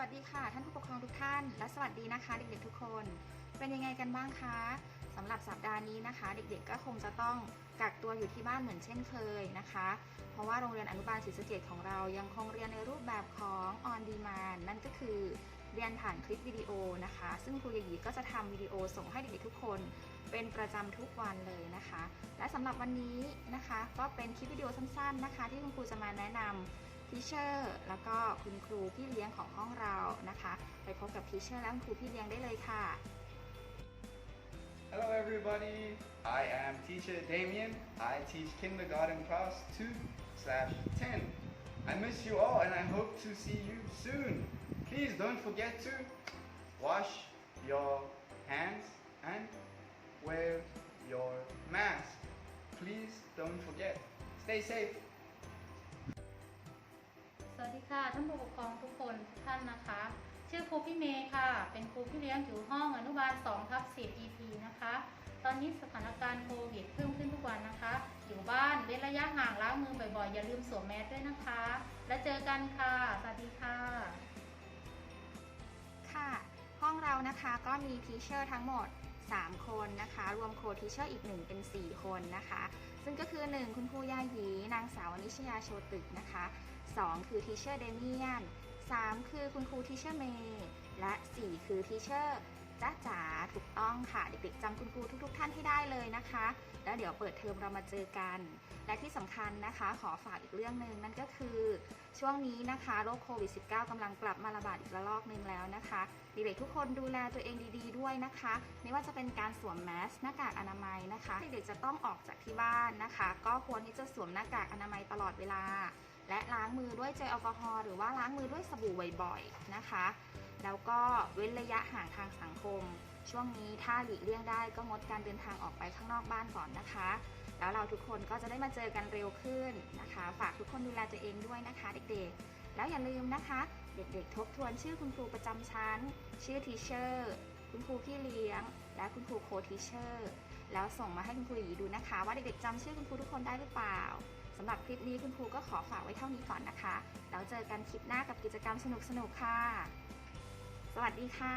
วัสดีค่ะ ท่านผู้ปกครองทุกท่าน และสวัสดีนะคะเด็กๆทุกคน เป็นยังไงกันบ้างคะสำหรับสัปดาห์นี้นะคะ เด็กๆก็คงจะต้องกักตัวอยู่ที่บ้านเหมือนเช่นเคยนะคะ เพราะว่าโรงเรียนอนุบาลศรีสะเกดของเรายังคงเรียนในรูปแบบของ on demand นั่นก็คือเรียนผ่านคลิปวิดีโอนะคะ ซึ่งครูยายีก็จะทำวิดีโอส่งให้เด็กๆทุกคน เป็นประจำทุกวันเลยนะคะ และสำหรับวันนี้นะคะ ก็เป็นคลิปวิดีโอสั้นๆนะคะ ที่คุณครูจะมาแนะนำ ทีเชอร์แล้วก็คุณครูพี่เลี้ยงของห้องเรานะคะ ไปพบกับทีเชอร์และคุณครูพี่เลี้ยงได้เลยค่ะ Hello everybody, I am teacher Damien. I teach kindergarten class 2 slash 10. I miss you all and I hope to see you soon. Please don't forget to wash your hands and wear your mask. Please don't forget. Stay safe. สวัสดีค่ะท่านผู้ปกครองทุกคนทุกท่านนะคะ ชื่อครูพี่เมย์ค่ะ เป็นครูพี่เลี้ยงอยู่ห้องอนุบาล2ทับ10 EP นะคะ ตอนนี้สถานการณ์โควิดเพิ่มขึ้นทุกวันนะคะ อยู่บ้านเว้นระยะห่างล้างมือบ่อยๆ อย่าลืมสวมแมสด้วยนะคะ แล้วเจอกันค่ะ สวัสดีค่ะ ค่ะ ห้องเรานะคะก็มีทีเชอร์ทั้งหมด 3 คนนะคะ รวมโคทีเชอร์อีก 1 เป็น 4 คนนะคะ ซึ่งก็คือ 1 คุณครูยาหยีนางสาวนิชยาโชตึกนะคะ 2 คือทีเชอร์เดเมียน3 คือคุณครูทีเชอร์เมย์และ 4 คือทีเชอร์ จ้าจ๋าถูกต้องค่ะ เด็กๆจำคุณครูทุก ๆ ท่านให้ได้เลยนะคะ แล้วเดี๋ยวเปิดเทอมเรามาเจอกัน และที่สำคัญนะคะ ขอฝากอีกเรื่องหนึ่งนั่นก็คือ ช่วงนี้นะคะโรคโควิด -19 กำลังกลับมาระบาดอีกระลอกหนึ่งแล้วนะคะเด็กๆทุกคนดูแลตัวเองดีๆ ด้วยนะคะ ไม่ว่าจะเป็นการสวมแมสหน้ากากอนามัยนะคะเด็กๆจะต้องออกจากที่บ้านนะคะ ก็ควรที่จะสวมหน้ากากอนามัยตลอดเวลา และล้างมือด้วยเจลแอลกอฮอล์หรือว่าล้างมือด้วยสบู่บ่อยๆนะคะ แล้วก็เว้นระยะห่างทางสังคม ช่วงนี้ถ้าหลีกเลี่ยงได้ก็งดการเดินทางออกไปข้างนอกบ้านก่อนนะคะ แล้วเราทุกคนก็จะได้มาเจอกันเร็วขึ้นนะคะ ฝากทุกคนดูแลตัวเองด้วยนะคะเด็กๆ แล้วอย่าลืมนะคะ เด็กๆ ทบทวนชื่อคุณครูประจำชั้น ชื่อทีเชอร์คุณครูพี่เลี้ยง และคุณครูโคทีเชอร์แล้วส่งมาให้คุณครูหยีดูนะคะ ว่าเด็กๆจำชื่อคุณครูทุกคนได้หรือเปล่าสำหรับคลิปนี้คุณครูก็ขอฝากไว้เท่านี้ก่อนนะคะ แล้วเจอกันคลิปหน้ากับกิจกรรมสนุกๆค่ะ สวัสดีค่ะ